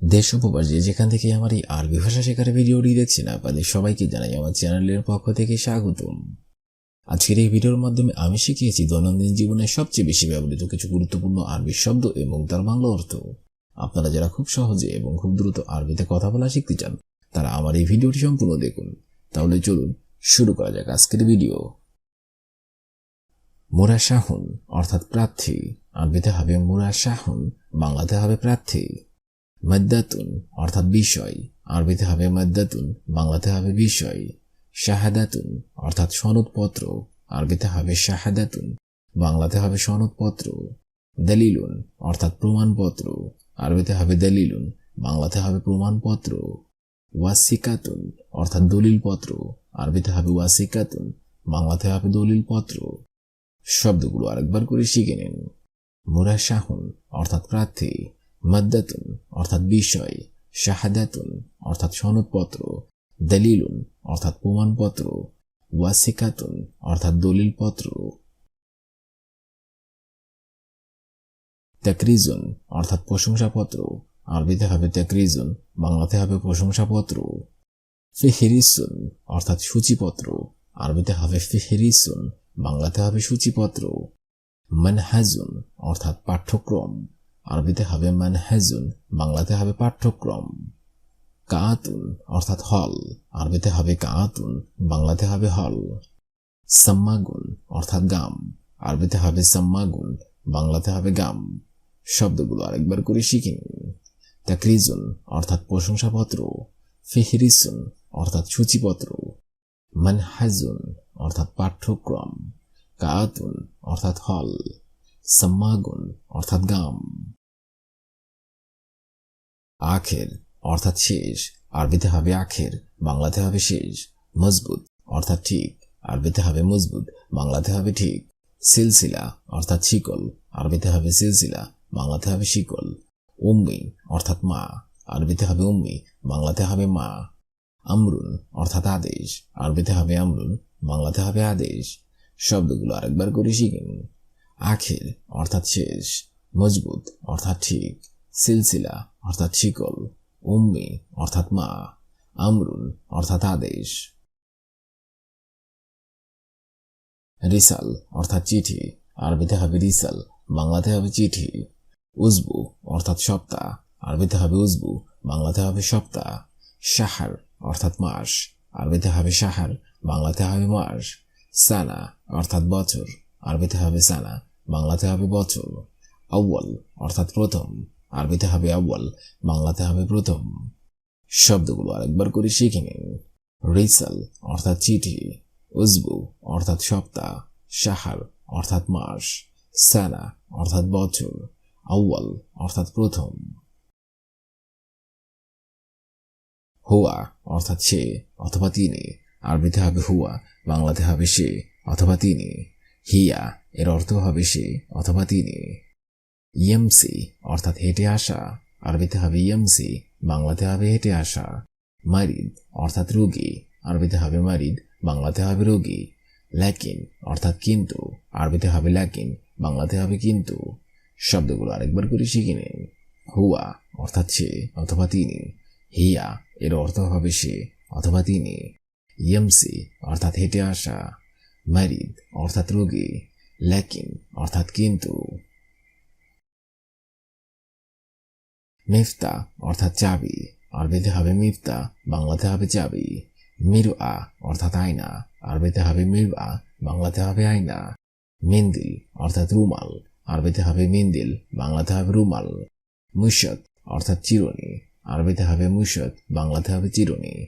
দেশ উপবাস যে যেখান থেকে আমার এই আরবি ভাষা শেখার ভিডিওটি দেখছেন আপনাদের সবাইকে জানাই আমার চ্যানেলের পক্ষ থেকে স্বাগতম। আজকের এই ভিডিওর মাধ্যমে আমি শিখিয়েছি দৈনন্দিন জীবনে সবচেয়ে বেশি ব্যবহৃত কিছু গুরুত্বপূর্ণ আরবি শব্দ এবং তার বাংলা অর্থ। আপনারা যারা খুব সহজে এবং খুব দ্রুত আরবিতে কথা বলা শিখতে চান, তারা আমার এই ভিডিওটি সম্পূর্ণ দেখুন। তাহলে চলুন শুরু করা যাক আজকের ভিডিও। মুরাশাহুন অর্থাৎ প্রার্থী। আরবিতে হবে মুরাশাহুন, বাংলাতে হবে প্রার্থী। মদ্দাতুন, অর্থাৎ বিষয়। আরবিতে হবে মদ্দাতুন, বাংলাতে হবে বিষয়। শাহাদাতুন, অর্থাৎ সনদপত্র। আরবিতে হবে শাহাদাতুন, বাংলাতে হবে সনদপত্র। দলিলুন, অর্থাৎ প্রমাণপত্র। আরবিতে হবে দলিলুন, বাংলাতে হবে প্রমাণপত্র। ওয়াসিকাতুন, অর্থাৎ দলিলপত্র। আরবিতে হবে ওয়াসিকাতুন, বাংলাতে হবে দলিলপত্র। শব্দগুলো আরেকবার করে শিখে নিন। মুরাশাহুন, অর্থাৎ প্রার্থী। মদ্দাতুন, অর্থাৎ বিষয়, শাহাদাতুন, অর্থাৎ সনদপত্র, দলিলুন, অর্থাৎ প্রমাণপত্র, ওয়াসিকাতুন, অর্থাৎ দলিলপত্র। তাকরিজুন, অর্থাৎ প্রশংসাপত্র, আরবিতে হবে তাকরিজুন, বাংলাতে হবে প্রশংসাপত্র। ফেহেরিসুন, অর্থাৎ সূচিপত্র, আরবিতে হবে ফেহেরিসুন, বাংলাতে হবে সূচিপত্র। মানহাজুন, অর্থাৎ পাঠ্যক্রম। আরবিতে হবে মানহাজুন, বাংলাতে হবে পাঠ্যক্রম। কাতুন, অর্থাৎ হল। আরবিতে হবে কাতুন, বাংলাতে হবে হল। সাম্মাগুন, অর্থাৎ গাম। আরবিতে হবে সাম্মাগুন, বাংলাতে হবে গাম। শব্দগুলো আরেকবার করে শিখে নিন। তাকরিজুন, অর্থাৎ প্রশংসাপত্র। ফেহরিসুন, অর্থাৎ সূচিপত্র। মানহাজুন, অর্থাৎ পাঠ্যক্রম। কাতুন, অর্থাৎ হল। সাম্মাগুন অর্থাৎ গাম। আখের, অর্থাৎ শেষ। আরবিতে হবে আখের, বাংলাতে হবে শেষ। মজবুত, অর্থাৎ ঠিক। আরবিতে হবে মজবুত, বাংলাতে হবে ঠিক। সিলসিলা, অর্থাৎ শিকল। আরবিতে হবে সিলসিলা, বাংলাতে হবে শিকল। উম্মি, অর্থাৎ মা। আরবিতে হবে উম্মি, বাংলাতে হবে মা। আমরুন, অর্থাৎ আদেশ। আরবিতে হবে আমরুন, বাংলাতে হবে আদেশ। শব্দগুলো আরেকবার করে শিখেন আখের, অর্থাৎ শেষ, মজবুত, অর্থাৎ ঠিক, সিলসিলা, অর্থাৎ শিকল, উম্মি, অর্থাৎ মা, আমরুল, অর্থাৎ আদেশ। রিসাল, অর্থাৎ চিঠি, আরবিতে হবে রিসাল, বাংলাতে হবে চিঠি। উজবু, অর্থাৎ সপ্তাহ, আরবিতে হবে উজবু, বাংলাতে হবে সপ্তাহ। সাহার অর্থাৎ মাস, আরবিতে হবে সাহার বাংলাতে হবে মাস। সানা, অর্থাৎ বছর, আরবিতে হবে সানা। বাংলাতে হবে বছর আউ্য়াল, অর্থাৎ প্রথম। আরবিতে হবে আউ্য়াল, বাংলাতে হবে প্রথম। শব্দগুলো আরেকবার করে শিখে নিন। রিসাল, অর্থাৎ চিঠি। উজবু, অর্থাৎ সপ্তাহ। সাহার অর্থাৎ মাস। সানা, অর্থাৎ বছর। আউ্য়াল, অর্থাৎ প্রথম। হুয়া, অর্থাৎ সে অথবা তিনি। আরবিতে হবে হুয়া, বাংলাতে হবে সে অথবা তিনি। হিয়া এর অর্থ হবে সে অথবা তিনি। ইএমসি, অর্থাৎ হেঁটে আসা। আরবিতে হবে ইএমসি, বাংলাতে হবে হেঁটে আসা। মারিদ, অর্থাৎ রোগী। আরবিতে হবে মারিদ, বাংলাতে হবে রোগী। ল্যাকিন, অর্থাৎ কিন্তু। আরবিতে হবে ল্যাকিন, বাংলাতে হবে কিন্তু। শব্দগুলো আরেকবার করে শিখে নিন। হুয়া, অর্থাৎ সে অথবা তিনি। হিয়া, এর অর্থ হবে সে অথবা তিনি। ইএমসি, অর্থাৎ হেঁটে আসা। মারিদ, অর্থাৎ রোগী। ল্যাকিন অর্থাৎ কিন্তু মিফতা, অর্থাৎ চাবি। আরবিতে হবে মিফতা, বাংলাতে হবে চাবি। মিরু আ অর্থাৎ আয়না। আরবিতে হবে মিরু আ বাংলাতে হবে আয়না। মিন্দিল, অর্থাৎ রুমাল। আরবিতে হবে মিন্দিল, বাংলাতে হবে রুমাল। মুশত, অর্থাৎ চিরুনি। আরবিতে হবে মুশত, বাংলাতে হবে চিরুনি।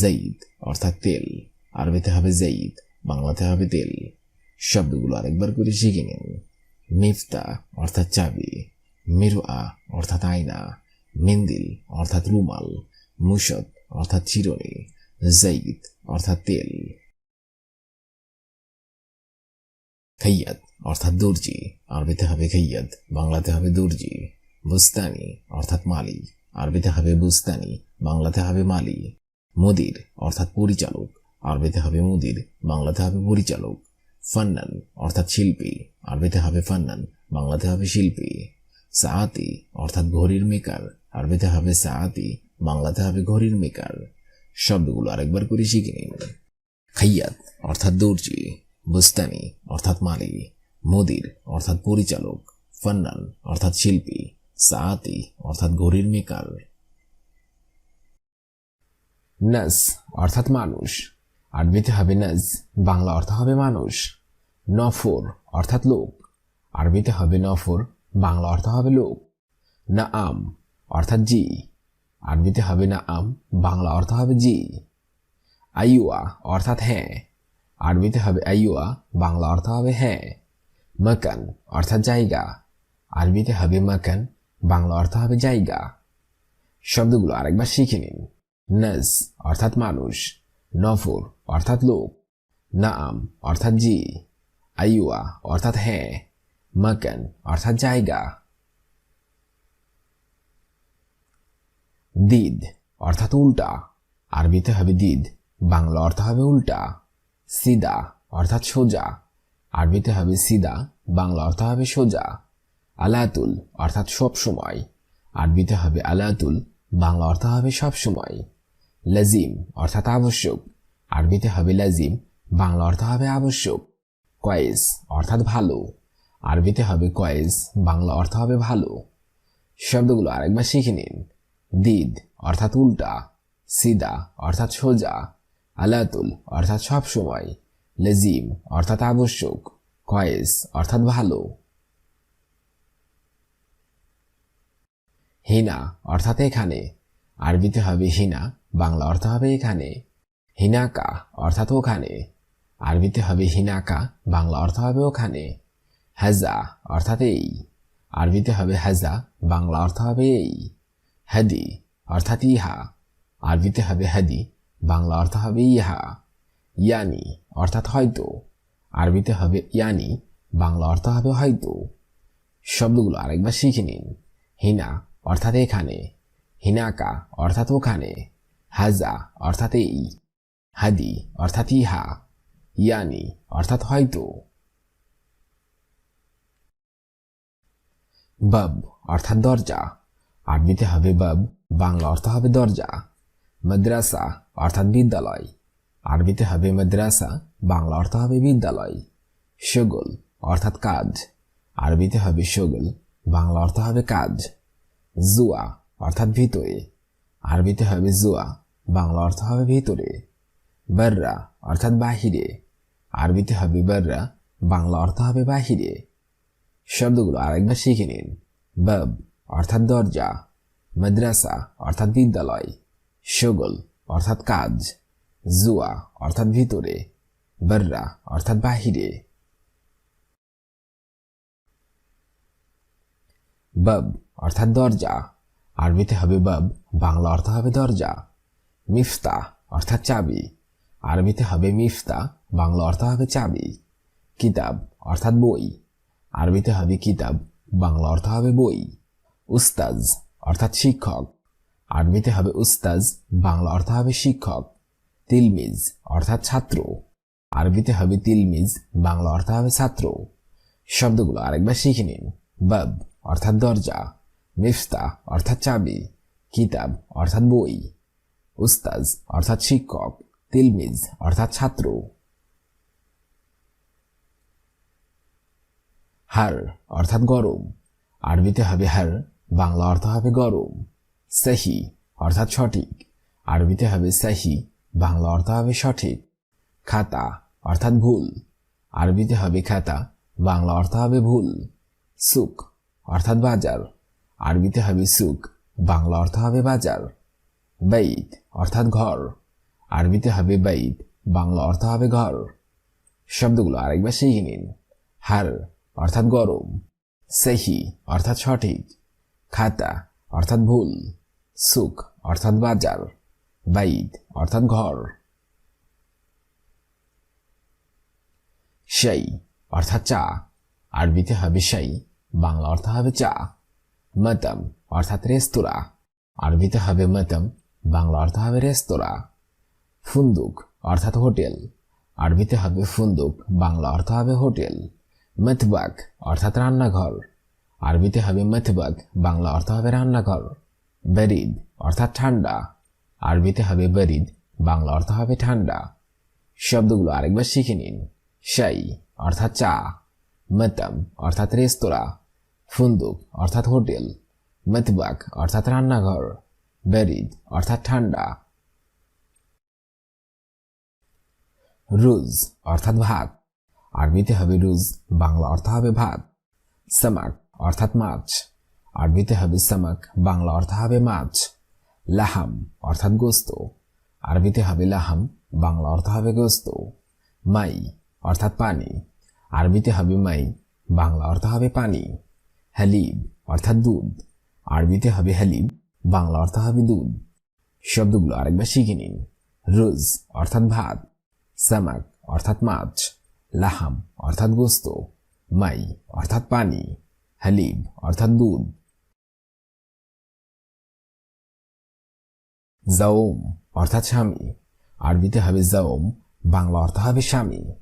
জঈদ, অর্থাৎ তেল। আরবিতে হবে জঈদ, বাংলাতে হবে তেল। শব্দগুলো আরেকবার করে শিখে নিন। মিফতা অর্থাৎ চাবি মিরুয়া অর্থাৎ আয়না, মিন্দিল অর্থাৎ রুমাল মুসদ অর্থাৎ চিরনি জঈদ অর্থাৎ তেল খৈয়াদ অর্থাৎ দর্জি, আরবিতে হবে খৈয়াদ বাংলাতে হবে দর্জি, বুস্তানি অর্থাৎ মালি, আরবিতে হবে বুস্তানি, বাংলাতে হবে মালি, মুদির অর্থাৎ পরিচালক, আরবিতে হবে মুদির, বাংলাতে হবে পরিচালক। ফান্নান, অর্থাৎ শিল্পী। আরবিতে হবে ফান্নান, বাংলাতে হবে শিল্পী। সাআতি, অর্থাৎ ঘড়ির মেকার। আরবিতে হবে সাআতি, বাংলাতে হবে ঘড়ির মেকার। শব্দগুলো আরেকবার করে শিখে নিন। খাইয়াত, অর্থাৎ দর্জি। বুস্তানি, অর্থাৎ মালি। মুদির, অর্থাৎ পরিচালক। ফান্নান, অর্থাৎ শিল্পী। সাআতি, অর্থাৎ ঘড়ির মেকার। নাস, অর্থাৎ মানুষ। আরবিতে হবে নাজ, বাংলা অর্থ হবে মানুষ। নফর অর্থাৎ লোক। আরবিতে হবে নফর, বাংলা অর্থ হবে লোক। না আম অর্থাৎ জি। আরবিতে হবে না আম বাংলা অর্থ হবে জি। আইয়ুয়া অর্থাৎ হ্যাঁ। আরবিতে হবে আইয়ুয়া, বাংলা অর্থ হবে হ্যাঁ। মাকান অর্থাৎ জায়গা। আরবিতে হবে মাকান, বাংলা অর্থ হবে জায়গা। শব্দগুলো আরেকবার শিখে নিন। নজ অর্থাৎ মানুষ। নফর অর্থাৎ লোক। নাম অর্থাৎ জি। আইয়ুয়া অর্থাৎ হ্যাঁ মাকান অর্থাৎ জায়গা। দিদ অর্থাৎ উল্টা। আরবিতে হবে দিদ, বাংলা অর্থ হবে উল্টা। সিদা অর্থাৎ সোজা। আরবিতে হবে সিদা, বাংলা অর্থ হবে সোজা। আলাতুল অর্থাৎ সব সময়। আরবিতে হবে আলাতুল, বাংলা অর্থ হবে সব সময়। লাজিম অর্থাৎ আবশ্যক। আরবিতে হবে লাজিম, বাংলা অর্থ হবে আবশ্যক, কয়েস অর্থাৎ ভালো। আরবিতে হবে কয়েস, বাংলা অর্থ হবে ভালো। শব্দগুলো আরেকবার শিখে নিন। দিদ অর্থাৎ উল্টা, সিদা অর্থাৎ সোজা, আলাতুল অর্থাৎ সব সময়, লেজিম অর্থাৎ আবশ্যক, কয়েস অর্থাৎ ভালো। হিনা অর্থাৎ এখানে, আরবিতে হবে হিনা, বাংলা অর্থ হবে এখানে। হিনাকা অর্থাৎ ওখানে। আরবিতে হবে হিনাকা, বাংলা অর্থ হবে ওখানে। হাজা অর্থাৎ এই। আরবিতে হবে হাজা, বাংলা অর্থ হবে এই। হাদি অর্থাৎ ইহা। আরবিতে হবে হাদি, বাংলা অর্থ হবে ইহা। ইয়ানি অর্থাৎ হয়তো। আরবিতে হবে ইয়ানি, বাংলা অর্থ হবে হয়তো। শব্দগুলো আরেকবার শিখে নিন। হিনা অর্থাৎ এখানে। হিনাকা অর্থাৎ ওখানে। হাজা অর্থাৎ এই। হাদি, অর্থাৎ ইহা, ইয়ানি, অর্থাৎ হয়তো। বাব, অর্থাৎ দরজা। আরবিতে হবে বাব, বাংলা অর্থ হবে দরজা। মাদ্রাসা, অর্থাৎ বিদ্যালয়। আরবিতে হবে মাদ্রাসা, বাংলা অর্থ হবে বিদ্যালয়। শগল, অর্থাৎ কাজ। আরবিতে হবে শগল, বাংলা অর্থ হবে কাজ। জুয়া, অর্থাৎ ভিতরে। আরবিতে হবে জুয়া, বাংলা অর্থ হবে ভিতরে। বাররা, অর্থাৎ বাহিরে। আরবিতে হবে বাররা, বাংলা অর্থ হবে বাহিরে। শব্দগুলো আরেকবার শিখে নিন। বাব, অর্থাৎ দরজা। মাদ্রাসা, অর্থাৎ বিদ্যালয়। শগল, অর্থাৎ কাজ। জুয়া, অর্থাৎ ভিতরে। বাররা, অর্থাৎ বাহিরে। বাব, অর্থাৎ দরজা। আরবিতে হবে বাব, বাংলা অর্থ হবে দরজা। মিফতা, অর্থাৎ চাবি। আরবিতে হবে মিফতা, বাংলা অর্থ হবে চাবি। কিতাব অর্থাৎ বই। আরবিতে হবে কিতাব, বাংলা অর্থ হবে বই। উস্তাজ অর্থাৎ শিক্ষক। আরবিতে হবে উস্তাজ, বাংলা অর্থ হবে শিক্ষক। তিলমিজ অর্থাৎ ছাত্র। আরবিতে হবে তিলমিজ, বাংলা অর্থ হবে ছাত্র। শব্দগুলো আরেকবার শিখে নিন। বাব অর্থাৎ দরজা। মিফতা অর্থাৎ চাবি। কিতাব অর্থাৎ বই। উস্তাজ অর্থাৎ শিক্ষক। তিলমিজ, অর্থাৎ ছাত্র। হার, অর্থাৎ গরম। আরবিতে হবে হার, বাংলা অর্থ হবে গরম। সাহি, অর্থাৎ সঠিক। আরবিতে হবে সাহি, বাংলা অর্থ হবে সঠিক। খাতা, অর্থাৎ ভুল। আরবিতে হবে খাতা, বাংলা অর্থ হবে ভুল। সুক অর্থাৎ বাজার। আরবিতে হবে সুক বাংলা অর্থ হবে বাজার। বাইত, অর্থাৎ ঘর। আরবিতে হবে বাইত, বাংলা অর্থ হবে ঘর। শব্দগুলো আরেকবার শিখে নিন। হার অর্থাৎ গরম, সেহি অর্থাৎ সঠিক, খাতা অর্থাৎ ভুল, সুখ অর্থাৎ বাজার বাইদ অর্থাৎ ঘর। সেই অর্থাৎ চা, আরবিতে হবে সেই বাংলা অর্থ হবে চা। মতম অর্থাৎ রেস্তোরাঁ, আরবিতে হবে মতম, বাংলা অর্থ হবে রেস্তোরাঁ। ফুন্দুক, অর্থাৎ হোটেল। আরবিতে হবে ফুন্দুক, বাংলা অর্থ হবে হোটেল। মেথবাক, অর্থাৎ রান্নাঘর। আরবিতে হবে মেথবাক, বাংলা অর্থ হবে রান্নাঘর। বেরিদ, অর্থাৎ ঠান্ডা। আরবিতে হবে বেরিদ, বাংলা অর্থ হবে ঠান্ডা। শব্দগুলো আরেকবার শিখে নিন। শাই, অর্থাৎ চা। মতম, অর্থাৎ রেস্তোরাঁ। ফুন্দুক, অর্থাৎ হোটেল। মতবাক অর্থাৎ রান্নাঘর। বেরিদ, অর্থাৎ ঠান্ডা। রুজ অর্থাৎ ভাত। আরবিতে হবে রুজ, বাংলা অর্থ হবে ভাত। সামাক অর্থাৎ মাছ। আরবিতে হবে সামাক, বাংলা অর্থ হবে মাছ। লাহাম অর্থাৎ গোস্ত। আরবিতে হবে লাহাম, বাংলা অর্থ হবে গোস্ত। মাই অর্থাৎ পানি। আরবিতে হবে মাই, বাংলা অর্থ হবে পানি। হালিব অর্থাৎ দুধ। আরবিতে হবে হালিব, বাংলা অর্থ হবে দুধ। শব্দগুলো আরেকবার শিখে নিন। রুজ অর্থাৎ ভাত। সামাক অর্থাৎ মাছ, লাহাম অর্থাৎ গোস্ত, মাই অর্থাৎ পানি হালিব অর্থাৎ দুধ। জাওম অর্থাৎ স্বামী, আরবিতে হবে জাওম বাংলা অর্থ হবে স্বামী।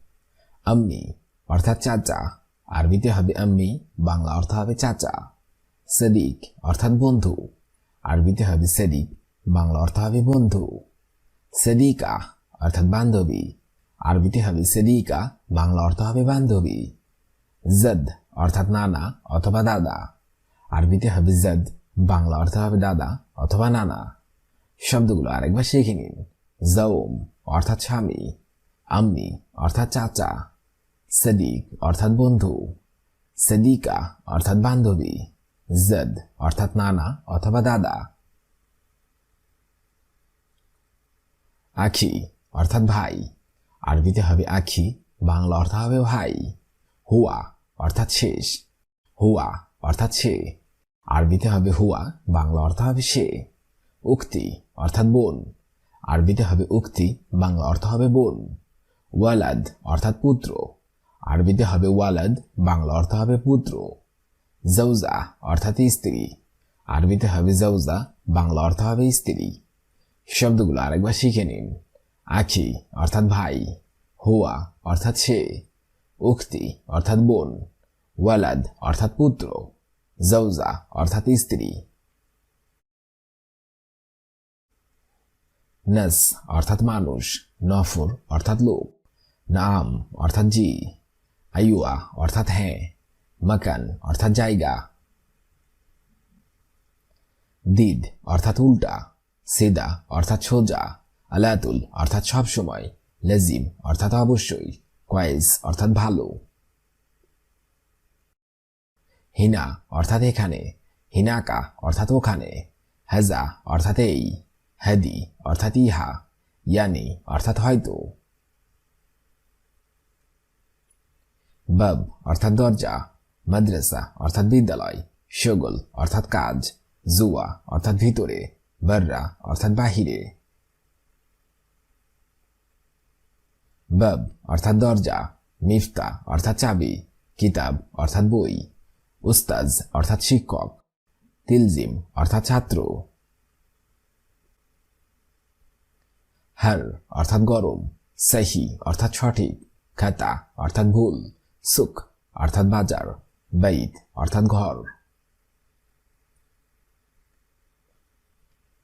আম্মি অর্থাৎ চাচা, আরবিতে হবে আম্মি, বাংলা অর্থ হবে চাচা। সেদিক অর্থাৎ বন্ধু, আরবিতে হবে সেদিক, বাংলা অর্থ হবে বন্ধু। সেদিকা অর্থাৎ বান্ধবী আরবিতে হবে সদিকা, বাংলা অর্থ হবে বান্ধবী। জদ অর্থাৎ নানা অথবা দাদা। আরবিতে হবে জদ, বাংলা অর্থ হবে দাদা অথবা নানা। শব্দগুলো আরেকবার শিখে নিন। জৌম অর্থাৎ স্বামী, আম্মি অর্থাৎ চাচা, সদিক অর্থাৎ বন্ধু, সদিকা অর্থাৎ বান্ধবী, জদ অর্থাৎ নানা অথবা দাদা। আখি অর্থাৎ ভাই আরবিতে হবে আখি, বাংলা অর্থ হবে ভাই। হুয়া অর্থাৎ শেষ। হুয়া অর্থাৎ সে। আরবিতে হবে হুয়া, বাংলা অর্থ হবে সে। উক্তি অর্থাৎ বোন। আরবিতে হবে উক্তি, বাংলা অর্থ হবে বোন। ওয়ালাদ অর্থাৎ পুত্র। আরবিতে হবে ওয়ালাদ, বাংলা অর্থ হবে পুত্র। জৌজা অর্থাৎ স্ত্রী। আরবিতে হবে জৌজা বাংলা অর্থ হবে স্ত্রী। শব্দগুলো আরেকবার শিখে নিন। আখি, অর্থাৎ ভাই, হুয়া, অর্থাৎ সে, উক্তি, অর্থাৎ বোন, ওয়ালাদ, অর্থাৎ পুত্র জৌজা অর্থাৎ স্ত্রী। নস, অর্থাৎ মানুষ, নফর, অর্থাৎ লোক, নাম, অর্থাৎ জি আইয়া অর্থাৎ হ্যাঁ মাকান, অর্থাৎ জায়গা। দিদ, অর্থাৎ উল্টা, সিদা, অর্থাৎ সোজা। আলাতুল, অর্থাৎ সব সময়। লেজিম, অর্থাৎ অবশ্যই। কয়েস অর্থাৎ ভালো। হিনা, অর্থাৎ এখানে। হিনাকা, অর্থাৎ ওখানে। হেজা, অর্থাৎ এই। হেদি, অর্থাৎ ইহা। ইয়ানি, অর্থাৎ হয়তো। বাব, অর্থাৎ দরজা। মাদ্রাসা, অর্থাৎ বিদ্যালয়। শগল অর্থাৎ কাজ। জুয়া, অর্থাৎ ভিতরে। বর্রা, অর্থাৎ বাহিরে। বাব অর্থাৎ দরজা মিফতা অর্থাৎ চাবি, কিতাব, অর্থাৎ বই, উস্তাজ, অর্থাৎ শিক্ষক, তিলজিম, অর্থাৎ ছাত্র, হার, অর্থাৎ গরম, সহি, অর্থাৎ সঠিক, খাতা, অর্থাৎ ভুল, সুখ, অর্থাৎ বাজার, বাইত, অর্থাৎ ঘর,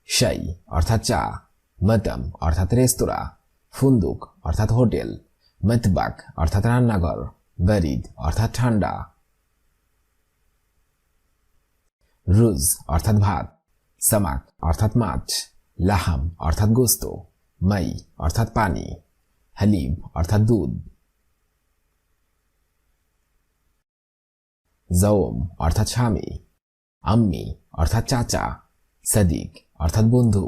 শাই, অর্থাৎ চা, মতম, অর্থাৎ রেস্তোরাঁ ফুন্দুক, অর্থাৎ হোটেল, মতবাক, অর্থাৎ রান্নাঘর বারিদ অর্থাৎ ঠান্ডা, রুজ, অর্থাৎ ভাত, সামাক, অর্থাৎ মাছ, লাহাম, অর্থাৎ গোস্ত, মাই, অর্থাৎ পানি হালিব অর্থাৎ দুধ, জওম, অর্থাৎ স্বামী, আম্মি, অর্থাৎ চাচা, সদিক, অর্থাৎ বন্ধু,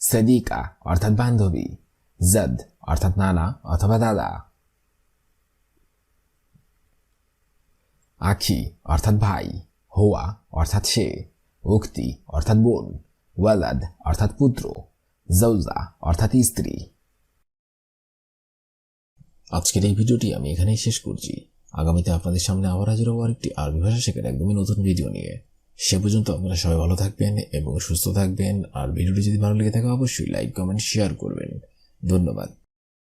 সদিকা, অর্থাৎ বান্ধবী। জদ অর্থাৎ নানা অথবা দাদা। আখি, অর্থাৎ ভাই। হোয়া, অর্থাৎ সে। উক্তি, অর্থাৎ বোন। ওয়ালাদ, অর্থাৎ পুত্র। জৌজা, অর্থাৎ স্ত্রী। আজকের এই ভিডিওটি আমি এখানেই শেষ করছি। আগামীতে আপনাদের সামনে আবার হাজির হব আরেকটি আরবি ভাষা শেখার একদমই নতুন ভিডিও নিয়ে। সে পর্যন্ত আপনারা সবাই ভালো থাকবেন এবং সুস্থ থাকবেন। আর ভিডিওটি যদি ভালো লেগে থাকে, অবশ্যই লাইক, কমেন্ট, শেয়ার করবেন। ধন্যবাদ।